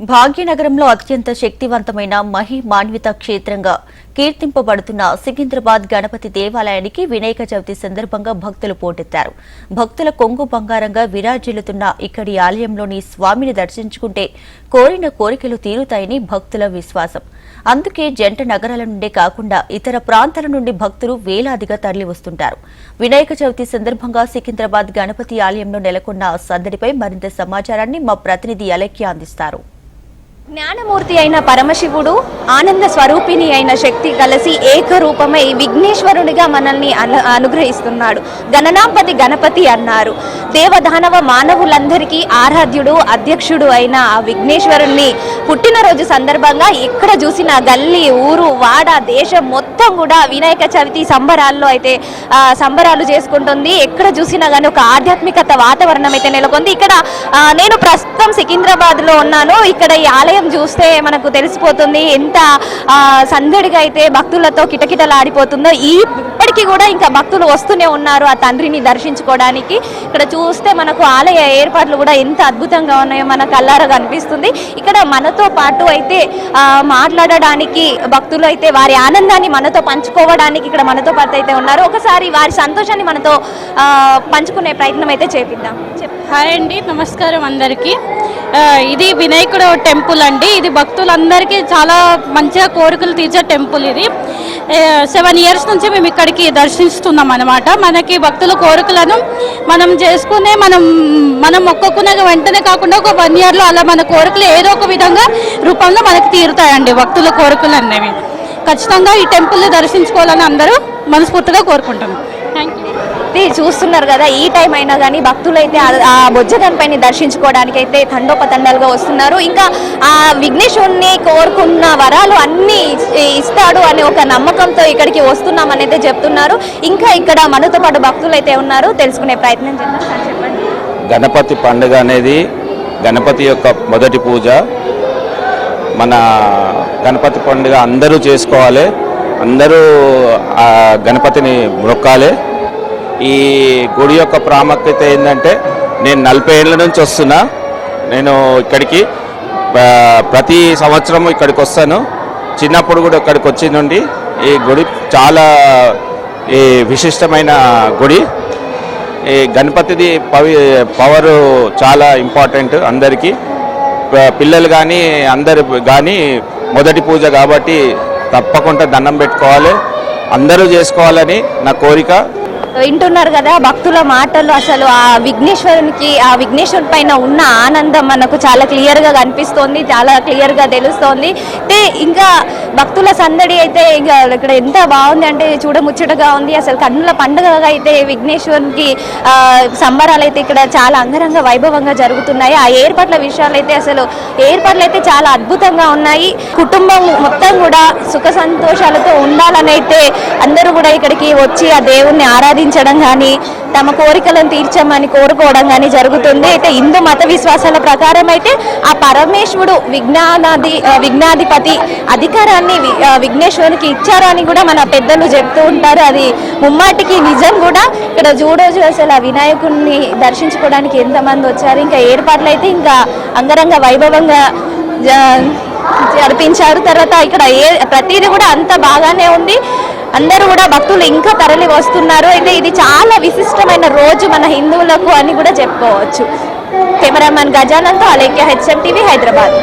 భాగ్యనగరంలో అత్యంత శక్తివంతమైన మహి మాన్విత క్షేత్రంగా కీర్తింపబడుతున్న సికింద్రాబాద్ గణపతి దేవాలయానికి వినాయక చవితి సందర్భంగా భక్తులు పోటెత్తారు. భక్తుల కొంగు బంగారంగా విరాజిల్లుతున్న ఇక్కడి ఆలయంలోని స్వామిని దర్శించుకుంటే కోరిన కోరికలు తీరుతాయని భక్తుల విశ్వాసం. అందుకే జంట నగరాల నుండే కాకుండా ఇతర ప్రాంతాల నుండి భక్తులు వేలాదిగా తరలి వస్తుంటారు వినాయక చవితి సందర్భంగా సికింద్రాబాద్ గణపతి ఆలయంలో నెలకొన్న సందడిపై మరింత సమాచారాన్ని మా ప్రతినిధి అలెక్య అందిస్తారు. జ్ఞానమూర్తి అయిన పరమశివుడు ఆనంద స్వరూపిణి అయిన శక్తి కలిసి ఏకరూపమై విఘ్నేశ్వరునిగా మనల్ని అను- అనుగ్రహిస్తున్నాడు. గణనాపతి గణపతి అన్నారు. దేవదానవ మానవులందరికీ ఆరాధ్యుడు అధ్యక్షుడు అయిన ఆ విఘ్నేశ్వరుణ్ణి పుట్టినరోజు సందర్భంగా ఎక్కడ చూసిన గల్లీ ఊరు వాడ దేశం మొత్తం కూడా వినాయక చవితి సంబరాల్లో అయితే సంబరాలు చేసుకుంటుంది. ఎక్కడ చూసినా కానీ ఒక ఆధ్యాత్మికత వాతావరణం అయితే నెలకొంది. ఇక్కడ నేను ప్రస్తుతం సికింద్రాబాద్లో ఉన్నాను. ఇక్కడ ఈ ఆలయ చూస్తే మనకు తెలిసిపోతుంది ఎంత ఆ, సందడిగా అయితే భక్తులతో కిటకిటలాడిపోతుందో ఈ ఇప్పటికీ కూడా ఇంకా భక్తులు వస్తూనే ఉన్నారు ఆ తండ్రిని దర్శించుకోవడానికి. ఇక్కడ చూస్తే మనకు ఆలయ ఏర్పాట్లు కూడా ఎంత అద్భుతంగా ఉన్నాయో మన కల్లారా కనిపిస్తుంది. ఇక్కడ మనతో పాటు అయితే మాట్లాడడానికి భక్తులు అయితే వారి ఆనందాన్ని మనతో పంచుకోవడానికి ఇక్కడ మనతో పాటు అయితే ఉన్నారు. ఒకసారి వారి సంతోషాన్ని మనతో ఆ, పంచుకునే ప్రయత్నం అయితే చేపిద్దాం. హాయ్ అండి నమస్కారం అందరికీ. ఇది వినాయకుడు టెంపుల్ అండి. ఇది భక్తులందరికీ చాలా మంచిగా కోరికలు తీర్చే టెంపుల్ ఇది. సెవెన్ ఇయర్స్ నుంచి మేము ఇక్కడికి దర్శిస్తున్నాం అనమాట మనకి భక్తుల కోరికలను మనం చేసుకునే మనం మనం మొక్కకునే వెంటనే కాకుండా ఒక వన్ ఇయర్లో అలా మన కోరికలు ఏదో ఒక విధంగా రూపంలో మనకి తీరుతాయండి భక్తుల కోరికలు అనేవి. ఖచ్చితంగా ఈ టెంపుల్ని దర్శించుకోవాలని అందరూ మనస్ఫూర్తిగా కోరుకుంటున్నాం. భక్తి చూస్తున్నారు కదా ఈ టైం అయినా కానీ భక్తులు అయితే ఆ- బొజ్జగన్ బొజ్జగన్పైని దర్శించుకోవడానికి అయితే తండోపతండాలుగా వస్తున్నారు. ఇంకా ఆ విఘ్నేశ్వరుని కోరుకున్న వరాలు అన్ని ఇస్తాడు అనే ఒక నమ్మకంతో ఇక్కడికి వస్తున్నామని అయితే చెప్తున్నారు. ఇంకా ఇక్కడ మనతో పాటు భక్తులు అయితే ఉన్నారు. తెలుసుకునే ప్రయత్నం చేద్దాం. చెప్పండి. గణపతి పండుగ అనేది గణపతి యొక్క మొదటి పూజ. మన గణపతి పండుగ అందరూ చేసుకోవాలి. అందరూ గణపతిని మొక్కాలి. ఈ గుడి యొక్క ప్రాముఖ్యత ఏంటంటే నేను నలభై ఏళ్ళ నుంచి వస్తున్నా. నేను ఇక్కడికి ప్రతి సంవత్సరం ఇక్కడికి వస్తాను. చిన్నప్పుడు కూడా ఇక్కడికి వచ్చి నుండి ఈ గుడి చాలా ఈ విశిష్టమైన గుడి. ఈ గణపతిది పవి పవరు చాలా ఇంపార్టెంట్ అందరికీ. పిల్లలు కానీ అందరు కానీ మొదటి పూజ కాబట్టి తప్పకుండా దండం పెట్టుకోవాలి. అందరూ చేసుకోవాలని నా కోరిక. వింటున్నారు కదా భక్తుల మాటలు అసలు ఆ విఘ్నేశ్వరునికి ఆ విఘ్నేశ్వరుని పైన ఉన్న ఆనందం మనకు చాలా క్లియర్గా కనిపిస్తోంది చాలా క్లియర్గా తెలుస్తోంది. అయితే ఇంకా భక్తుల సందడి అయితే ఇంకా ఇక్కడ ఎంత బాగుంది అంటే చూడముచ్చటగా ఉంది. అసలు కన్నుల పండుగగా అయితే విఘ్నేశ్వరునికి సంబరాలు అయితే ఇక్కడ చాలా అంగరంగ వైభవంగా జరుగుతున్నాయి. ఆ ఏర్పాట్ల విషయాలు అయితే అసలు ఏర్పాట్లు అయితే చాలా అద్భుతంగా ఉన్నాయి. కుటుంబం మొత్తం కూడా సుఖ సంతోషాలతో ఉండాలని అయితే అందరూ కూడా ఇక్కడికి వచ్చి ఆ దేవుణ్ణి ఆరాధించడం కానీ తమ కోరికలను తీర్చమని కోరుకోవడం కానీ జరుగుతుంది. అయితే హిందూ మత విశ్వాసాల ప్రకారం అయితే ఆ పరమేశ్వరుడు విజ్ఞానాది విఘ్నాధిపతి అధికారాన్ని విఘ్నేశ్వరునికి ఇచ్చారని కూడా మన పెద్దలు చెప్తూ ఉంటారు. అది ముమ్మాటికి నిజం కూడా. ఇక్కడ చూడొచ్చు అసలు ఆ వినాయకుడిని దర్శించుకోవడానికి ఎంతమంది వచ్చారు? ఇంకా ఏర్పాట్లు అయితే ఇంకా అంగరంగ వైభవంగా జరిపించారు. తర్వాత ఇక్కడ ఏ ప్రతిదీ కూడా అంత బాగానే ఉంది. అందరూ కూడా భక్తులు ఇంకా తరలి వస్తున్నారు. అయితే ఇది చాలా విశిష్టమైన రోజు మన హిందువులకు అని కూడా చెప్పుకోవచ్చు. కెమెరామెన్ గజానంతో అలేఖ్య హెచ్ఎం టీవీ హైదరాబాద్.